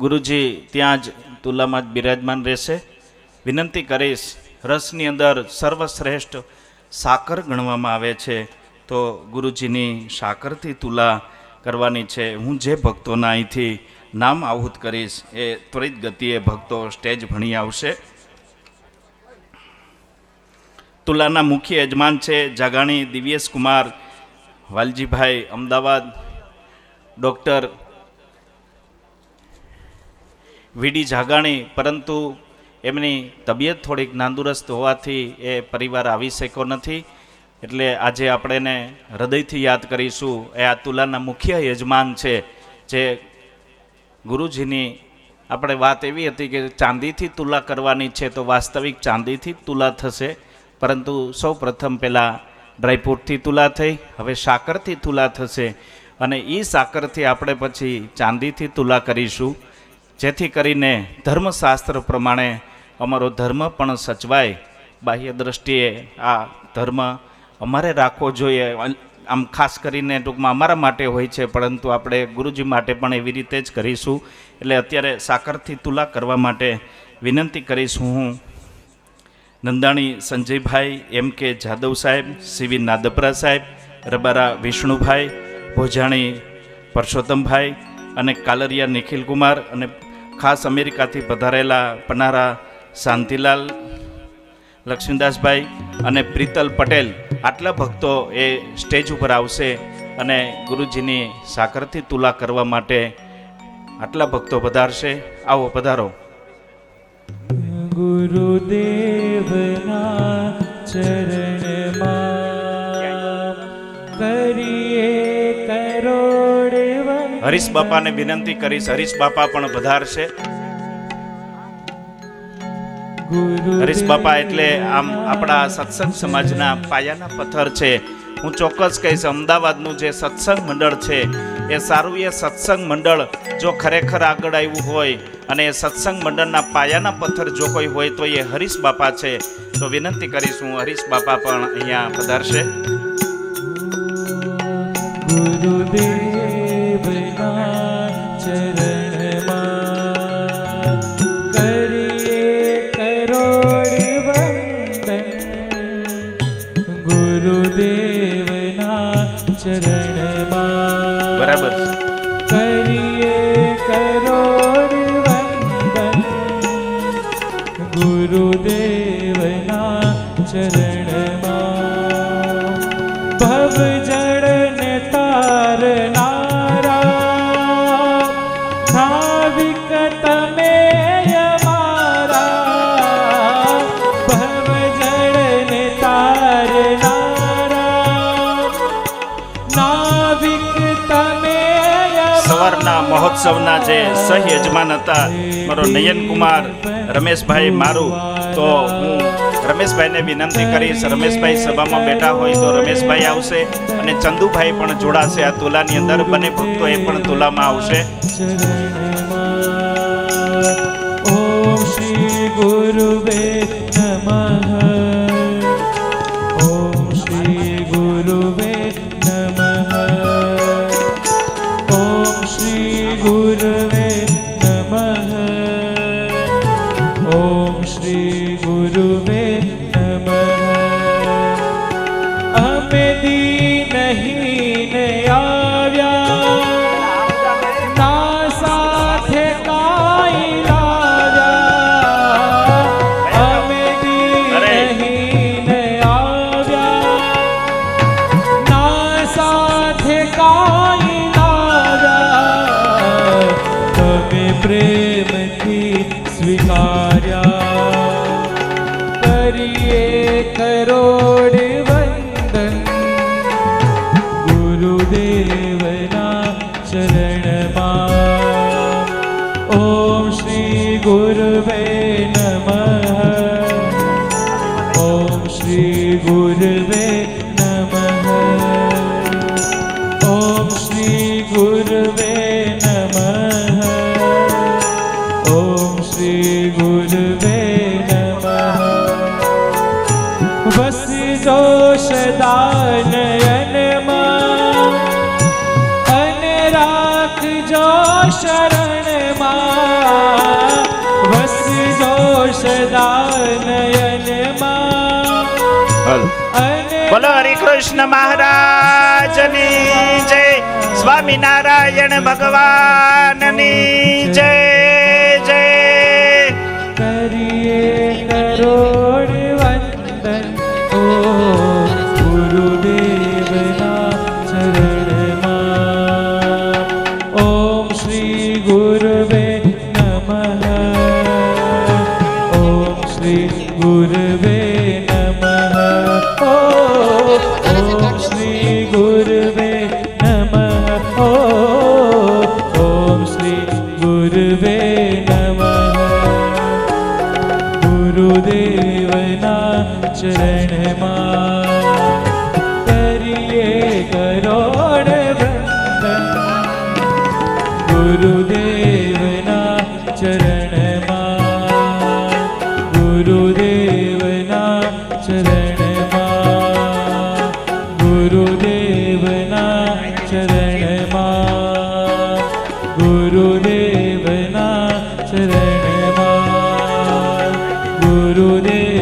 ગુરુજી, ત્યાં જ તુલામાં જ બિરાજમાન રહેશે. વિનંતી કરીશ, રસની અંદર સર્વશ્રેષ્ઠ સાકર ગણવામાં આવે છે. તો ગુરુજીની સાકરથી તુલા કરવાની છે. હું જે ભક્તોના અહીંથી નામ આહુત કરીશ, એ ત્વરિત ગતિએ ભક્તો સ્ટેજ ભણી આવશે. તુલાના મુખ્ય યજમાન છે Jagani Divyesh Kumar, Valjibhai Ahmedabad, doctor V D Jagani પરંતુ એમની તબિયત થોડીક નાંદુરસ્ત હોવાથી એ પરિવાર આવી શક્યો નથી. એટલે આજે આપણે એને હૃદયથી યાદ કરીશું. એ આ તુલાના મુખ્ય યજમાન છે, જે ગુરુજીની આપણે વાત એવી હતી કે ચાંદીથી તુલા કરવાની છે, તો વાસ્તવિક ચાંદીથી તુલા થશે. પરંતુ સૌ પ્રથમ પહેલાં ડ્રાયફ્રૂટથી તુલા થઈ, હવે સાકરથી તુલા થશે. અને એ સાકરથી આપણે પછી ચાંદીથી તુલા કરીશું. જેથી કરીને ધર્મશાસ્ત્ર પ્રમાણે અમારો ધર્મ પણ સચવાય. બાહ્ય દ્રષ્ટિએ આ ધર્મ અમારે રાખવો જોઈએ. આમ ખાસ કરીને ટૂંકમાં અમારા માટે હોય છે, પરંતુ આપણે ગુરુજી માટે પણ એવી રીતે જ કરીશું. એટલે અત્યારે સાકરથી તુલા કરવા માટે વિનંતી કરીશ હું. નંદાણી સંજયભાઈ, એમ કે જાદવ સાહેબ, સીવી નાદપરા સાહેબ, રબારા વિષ્ણુભાઈ, ભોજાણી પરસોત્તમભાઈ અને કાલરિયા નિખિલકુમાર અને ખાસ અમેરિકાથી પધારેલા પનારા શાંતિલાલ, લક્ષ્મીદાસભાઈ અને પ્રીતલ પટેલ આટલા ભક્તો એ સ્ટેજ ઉપર આવશે અને ગુરુજીની સાકરથી તુલા કરવા માટે આટલા ભક્તો પધારશે. આવો પધારો. ગુરુદેવના હરીશ બાપાને વિનંતી કરીશ. હરીશ બાપા પણ પધારશે. હરીશ બાપા એટલે આમ આપણા સત્સંગ સમાજના પાયાના પથ્થર છે. હું ચોક્કસ કહીશ, અમદાવાદનું જે સત્સંગ મંડળ છે, એ સારું એ સત્સંગ મંડળ જો ખરેખર આગળ આવ્યું હોય અને એ સત્સંગ મંડળના પાયાના પથ્થર જો કોઈ હોય તો એ હરીશ બાપા છે. તો વિનંતી કરીશ હું હરીશ બાપા પણ અહીંયા પધારશે. ગુરુદેવના ચરણમાં બરાબર કરીએ કરોડ વંદન. ગુરુદેવના ચરણમાં મહોત્સવના જે સહ યજમાન હતા, મારો નયન કુમાર, રમેશભાઈ મારું, તો હું રમેશભાઈને વિનંતી કરીશ, રમેશભાઈ સભામાં બેઠા હોય તો રમેશભાઈ આવશે અને ચંદુભાઈ પણ જોડાશે આ તુલાની અંદર, બંને ભક્તો એ પણ તુલામાં આવશે. ગુરુવે નમઃ. ગુરુવે નમઃ ઓમ શ્રી ગુરુવે નમઃ ઓમ શ્રી ગુરુવે નમઃ ઓમ શ્રી ગુરુવે નમઃ વસજો સદાનયનમાં અને રાખજો શરણમાં સદા નયનમાં બોલો હરિકૃષ્ણ મહારાજની જય. સ્વામિનારાયણ ભગવાનની જય જય. કરીએ કરોડ વંદન. ઓ ગુરુદેવના ચરણમાં. ઓમ શ્રી ગુરુવે oh ഗുരുദേ